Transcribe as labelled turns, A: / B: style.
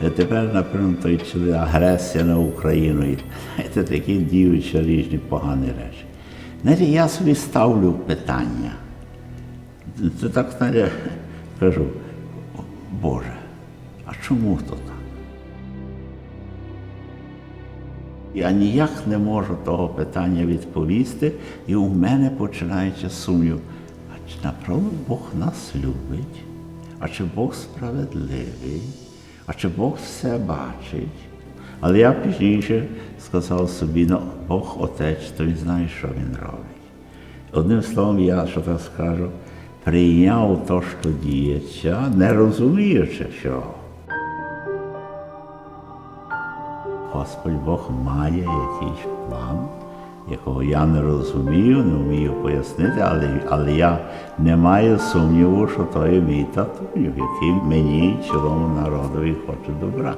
A: Тепер, наприклад, той агресія на Україну. Знаєте, такі діючі різні погані речі. Знаєте, я собі ставлю питання. Це так, знаєте, кажу, Боже, а чому то так? Я ніяк не можу того питання відповісти, і у мене починається сумнів. А чи направду Бог нас любить? А чи Бог справедливий? А чи Бог все бачить? Але я пізніше сказав собі, ну Бог Отець, то він знає, що він робить. Одним словом, я що так скажу, прийняв то, що діється, не розуміючи чого. Господь Бог має якийсь план, якого я не розумію, не вмію пояснити, але, але я не маю сумніву, що то є мій татуню, який мені цілому народові хоче добра.